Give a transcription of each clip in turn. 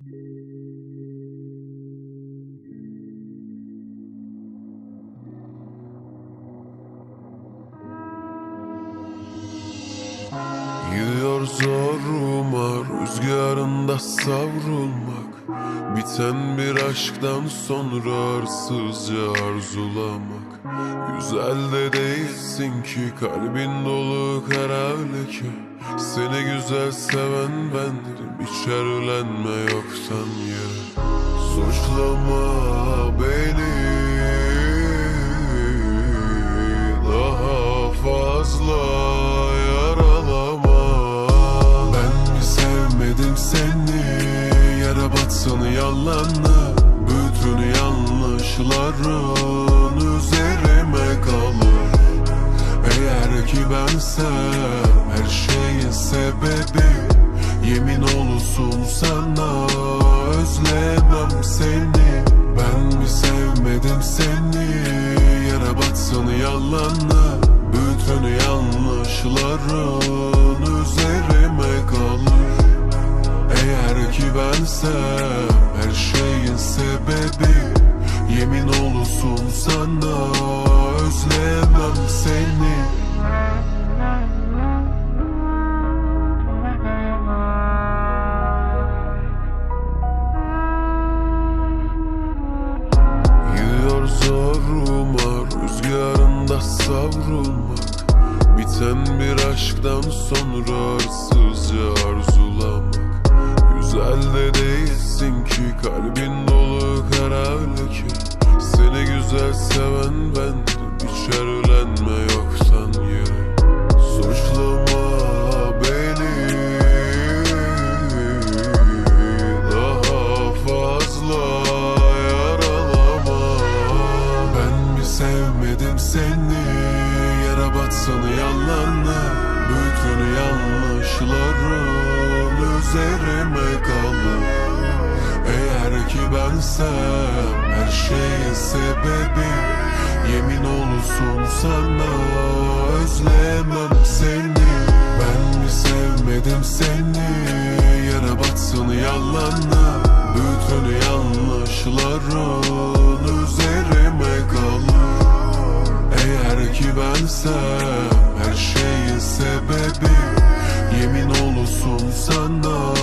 Gidiyor zoruma rüzgarında savrulmak Biten bir aşktan sonra arsızca arzulamak. Güzel de değilsin ki kalbin dolu kara leke. Seni güzel seven bendim içerlenme yoktan yere Suçlama beni daha fazla yaralama. Ben mi sevmedim seni batsın yalanla Bütün yanlışların üzerime kalır. Eğer ki bensem her şeyin sebebi Yemin olsun sana özlemem seni. Ben mi sevmedim seni? Yara batsın yalanla Bütün yanlışların üzerime kalır. Eğer ki bensem şeyin sebebi. Yemin olsun sana özlemem seni. Gidiyor zoruma rüzgarında savrulmak Biten bir aşktan sonra arsızca arzulamak. Güzel de değilsin ki kalbin dolu kara leke Seni güzel seven bendim içerlenme yoktan yere. Suçlama beni. Daha fazla yaralama. Ben mi sevmedim seni? Yara batsın yalanla Bütün yanlışların üzerime kalır. ki bensem her şeyin sebebi Yemin olsun sana. Özlemem seni Ben mi sevmedim seni? Yara batsın yalanla Bütün yanlışların üzerime kalır. Eğer ki bensem her şeyin sebebi Yemin olsun sana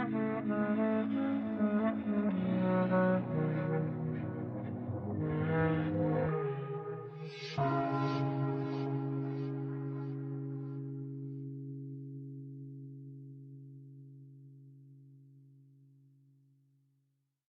Mm-hmm.